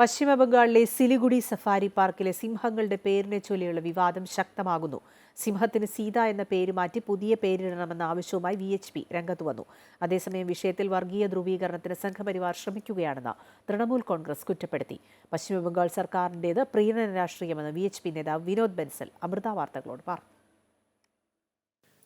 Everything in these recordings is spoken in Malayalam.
പശ്ചിമബംഗാളിലെ സിലിഗുഡി സഫാരി പാർക്കിലെ സിംഹങ്ങളുടെ പേരിനെ ചൊല്ലിയുള്ള വിവാദം ശക്തമാകുന്നു. സിംഹത്തിന് സീത എന്ന പേര് മാറ്റി പുതിയ പേരിടണമെന്ന ആവശ്യവുമായി വി എച്ച് പി രംഗത്ത് വന്നു. അതേസമയം വിഷയത്തിൽ വർഗീയ ധ്രുവീകരണത്തിന് സംഘപരിവാർ ശ്രമിക്കുകയാണെന്ന് തൃണമൂൽ കോൺഗ്രസ് കുറ്റപ്പെടുത്തി. പശ്ചിമബംഗാൾ സർക്കാരിന്റേത് പ്രീണന രാഷ്ട്രീയമെന്ന് വി എച്ച് പി നേതാവ് വിനോദ് ബൻസൽ അമൃത വാർത്തകളോട് പറഞ്ഞു.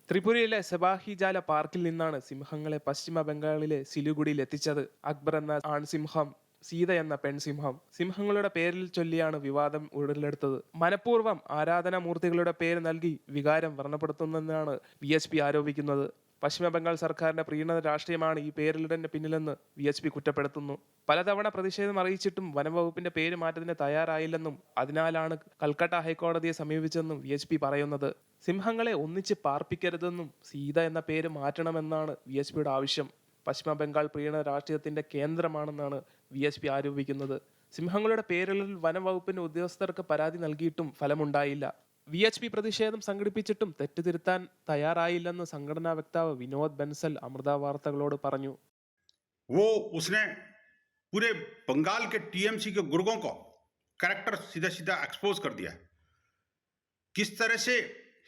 ത്രിപുരയിലെ സെബാഹിജാല പാർക്കിൽ നിന്നാണ് സിംഹങ്ങളെ പശ്ചിമ ബംഗാളിലെ സിലുഗുഡിയിൽ എത്തിച്ചത്. അക്ബർ എന്ന ആൺസിംഹം സീത എന്ന പെൺസിംഹം. സിംഹങ്ങളുടെ പേരിൽ ചൊല്ലിയാണ് വിവാദം ഉടലെടുത്തത് മനഃപൂർവം ആരാധനാമൂർത്തികളുടെ പേര് നൽകി വികാരം വർണപ്പെടുത്തുന്നതെന്നാണ് വി എച്ച് പി ആരോപിക്കുന്നത്. പശ്ചിമ ബംഗാൾ സർക്കാരിന്റെ പ്രീണന രാഷ്ട്രീയമാണ് ഈ പേരിലിടന്റെ പിന്നിലെന്ന് വി എച്ച് പി കുറ്റപ്പെടുത്തുന്നു. പലതവണ പ്രതിഷേധം അറിയിച്ചിട്ടും വനംവകുപ്പിന്റെ പേര് മാറ്റത്തിന് തയ്യാറായില്ലെന്നും അതിനാലാണ് കൽക്കട്ട ഹൈക്കോടതിയെ സമീപിച്ചെന്നും വി എച്ച് പി പറയുന്നത്. സിംഹങ്ങളെ ഒന്നിച്ച് പാർപ്പിക്കരുതെന്നും സീത എന്ന പേര് മാറ്റണമെന്നാണ് വി എച്ച് പിയുടെ ആവശ്യം. പശ്ചിമ ബംഗാൾ പ്രീണന രാഷ്ട്രീയത്തിന്റെ കേന്ദ്രമാണെന്നാണ് വി എച്ച് പി ആരോപിക്കുന്നത് സിംഹങ്ങളുടെ പേരുകളിൽ വനംവകുപ്പിന്റെ ഉദ്യോഗസ്ഥർക്ക് പരാതി നൽകിയിട്ടും ഫലമുണ്ടായില്ല വി എച്ച് പി പ്രതിഷേധം സംഘടിപ്പിച്ചിട്ടും തെറ്റുതിരുത്താൻ തയ്യാറായില്ലെന്ന് സംഘടനാ വക്താവ് വിനോദ് ബൻസൽ അമൃത വാർത്തകളോട് പറഞ്ഞു वो उसने पूरे बंगाल के टीएमसी के गुर्गों को करेक्टर सीधा सीधा एक्सपोज कर दिया किस तरह से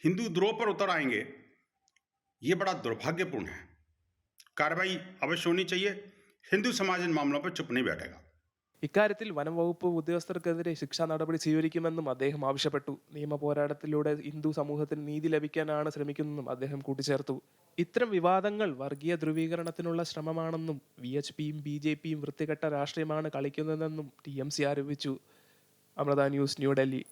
हिंदू द्रोह पर उतर आएंगे ये बड़ा दुर्भाग्यपूर्ण है कार्रवाई अवश्य होनी चाहिए हिंदू समाज इन मामलों पर चुप नहीं बैठेगा ഇക്കാര്യത്തിൽ വനം വകുപ്പ് ഉദ്യോഗസ്ഥർക്കെതിരെ ശിക്ഷാ നടപടി സ്വീകരിക്കുമെന്നും അദ്ദേഹം ആവശ്യപ്പെട്ടു നിയമ പോരാട്ടത്തിലൂടെ ഹിന്ദു സമൂഹത്തിന് നീതി ലഭിക്കാനാണ് ശ്രമിക്കുന്നതെന്നും അദ്ദേഹം കൂട്ടിച്ചേർത്തു ഇത്തരം വിവാദങ്ങൾ വർഗീയ ധ്രുവീകരണത്തിനുള്ള ശ്രമമാണെന്നും വി എച്ച് പിയും ബി ജെ പിയും വൃത്തികെട്ട രാഷ്ട്രീയമാണ് കളിക്കുന്നതെന്നും ടി എം സി ആരോപിച്ചു അമൃത ന്യൂസ് ന്യൂഡൽഹി